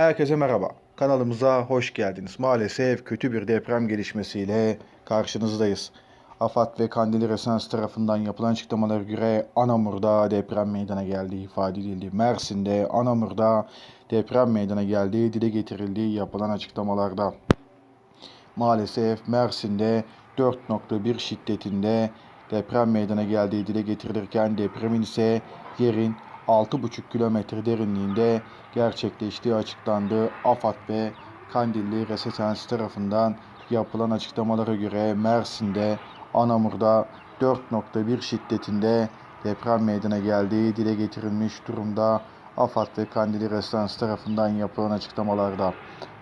Herkese merhaba. Kanalımıza hoş geldiniz. Maalesef kötü bir deprem gelişmesiyle karşınızdayız. AFAD ve Kandili Resens tarafından yapılan açıklamalara göre Anamur'da deprem meydana geldiği ifade edildi. Mersin'de Anamur'da deprem meydana geldiği dile getirildiği yapılan açıklamalarda. Maalesef Mersin'de 4.1 şiddetinde deprem meydana geldiği dile getirilirken depremin ise yerin 6,5 kilometre derinliğinde gerçekleştiği açıklandı. AFAD ve Kandilli Resetens tarafından yapılan açıklamalara göre Mersin'de Anamur'da 4.1 şiddetinde deprem meydana geldiği dile getirilmiş durumda. AFAD ve Kandilli Resetens tarafından yapılan açıklamalarda.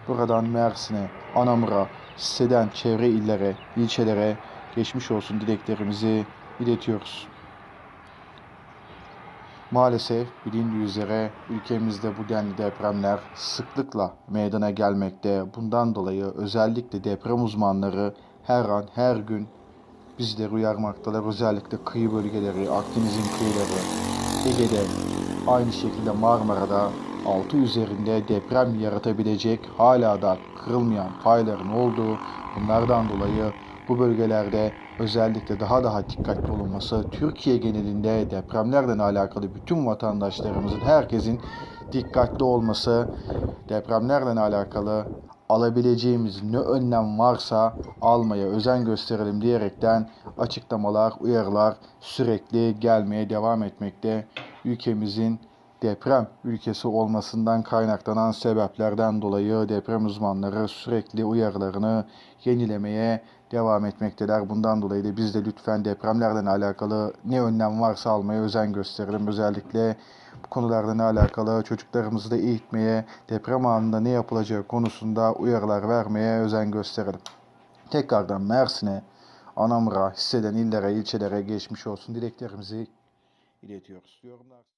Buradan Mersin'e, Anamur'a, Seden çevre illere, ilçelere geçmiş olsun dileklerimizi iletiyoruz. Maalesef bilindiği üzere ülkemizde bu denli depremler sıklıkla meydana gelmekte. Bundan dolayı özellikle deprem uzmanları her an her gün bizleri uyarmaktalar. Özellikle kıyı bölgeleri, Akdeniz'in kıyıları, Ege'de, aynı şekilde Marmara'da 6 üzerinde deprem yaratabilecek hala da kırılmayan fayların olduğu bunlardan dolayı bu bölgelerde özellikle daha daha dikkatli olunması, Türkiye genelinde depremlerle alakalı bütün vatandaşlarımızın, herkesin dikkatli olması, depremlerle alakalı alabileceğimiz ne önlem varsa almaya özen gösterelim diyerekten açıklamalar, uyarılar sürekli gelmeye devam etmekte. Ülkemizin deprem ülkesi olmasından kaynaklanan sebeplerden dolayı deprem uzmanları sürekli uyarılarını yenilemeye devam etmekteler. Bundan dolayı da biz de lütfen depremlerle alakalı ne önlem varsa almaya özen gösterelim. Özellikle bu konularla alakalı çocuklarımızı da eğitmeye, deprem anında ne yapılacağı konusunda uyarılar vermeye özen gösterelim. Tekrardan Mersin'e, Anamur'a, hisseden illere, ilçelere geçmiş olsun dileklerimizi iletiyoruz. Yorumlar